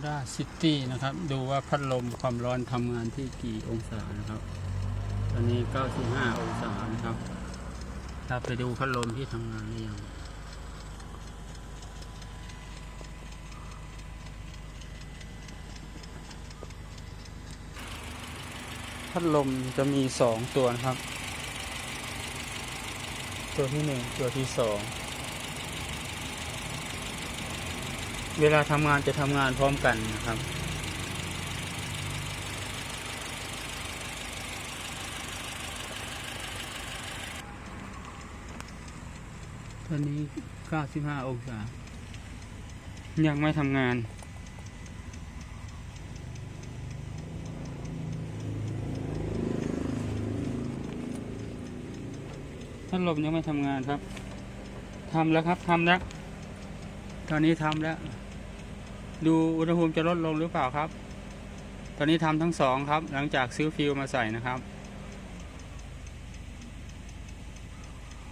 Honda City นะครับ ดูว่าพัดลมความร้อนทำงานที่กี่องศานะครับ ตอนนี้ 95 องศานะครับถ้าไปดูพัดลมที่ทำงานหรือยังพัดลมจะมีสองตัวนะครับ ตัวที่หนึ่งตัวที่สอง เวลาทำงานจะทำงานพร้อมกันนะครับ ตอนนี้ 95 องศา ยังไม่ทำงานพัดลมยังไม่ทำงานครับ ทำแล้วครับ ทำแล้ว ตอนนี้ทำแล้ว ดูอุณหภูมิจะลดลงหรือเปล่าครับ ตอนนี้ทำทั้งสองครับ หลังจากซื้อฟิวมาใส่นะครับ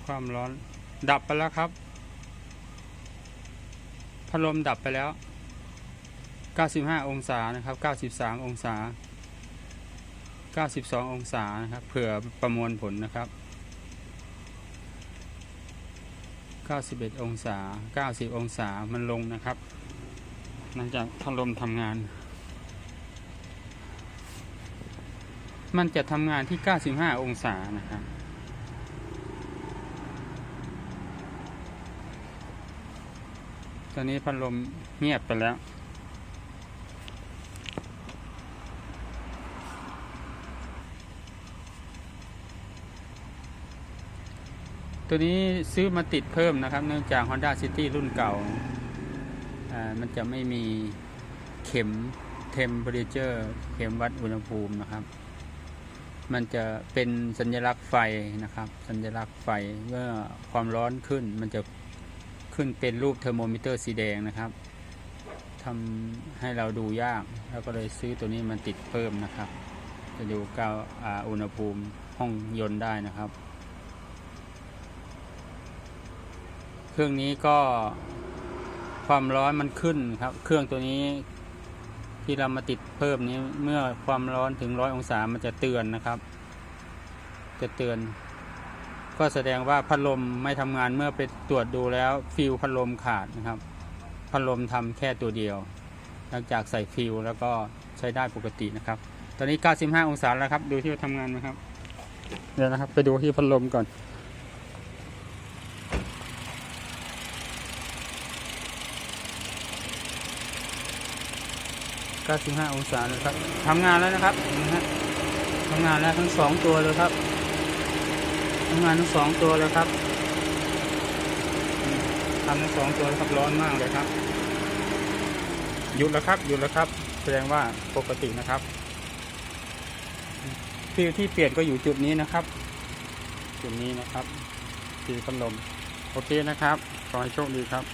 ความร้อนดับไปแล้วครับ พัดลมดับไปแล้ว 95 องศานะครับ 93 องศา 92 องศานะครับ เผื่อประมวลผลนะครับ 91 องศา 90 องศามันลงนะครับ หลังจากพัดลมทำงาน มันจะทำงานที่ 95 องศานะครับ ตอนนี้พัดลมเงียบไปแล้วตัวนี้ซื้อมาติดเพิ่มนะครับ เนื่องจาก Honda City รุ่นเก่าอ่า มันจะไม่มีเข็ม temperature เข็มวัดอุณหภูมินะครับ มันจะเป็นสัญลักษณ์ไฟนะครับ สัญลักษณ์ไฟเมื่อความร้อนขึ้นมันจะขึ้นเป็นรูปเทอร์โมมิเตอร์สีแดงนะครับทำให้เราดูยาก แล้วก็เลยซื้อตัวนี้มันติดเพิ่มนะครับ จะดูกาวอุณหภูมิห้องยนต์ได้นะครับ เครื่องนี้ก็ ความร้อนมันขึ้นครับ เครื่องตัวนี้ที่เรามาติดเพิ่มนี้เมื่อความร้อนถึงร้อยองศามันจะเตือนนะครับ จะเตือน ก็แสดงว่าพัดลมไม่ทำงานเมื่อไปตรวจดูแล้วฟิลพัดลมขาดนะครับ พัดลมทำแค่ตัวเดียว หลังจากใส่ฟิลแล้วก็ใช้ได้ปกตินะครับ ตอนนี้ 95 องศาแล้วครับ ดูที่ว่าทำงานไหมครับ เดี๋ยวนะครับ ไปดูที่พัดลมก่อน 95 องศาเลยครับทำงานแล้วนะครับนะฮะทำงานแล้วทั้งสองตัวเลยครับทำงานทั้งสองตัวเลยครับทำทั้งสองตัวแล้วครับร้อนมากเลยครับหยุดแล้วครับหยุดแล้วครับ แสดงว่าปกตินะครับฟิวที่เปลี่ยนก็อยู่จุดนี้นะครับ จุดนี้นะครับฟิวพัดลมโอเคนะครับขอให้โชคดีครับ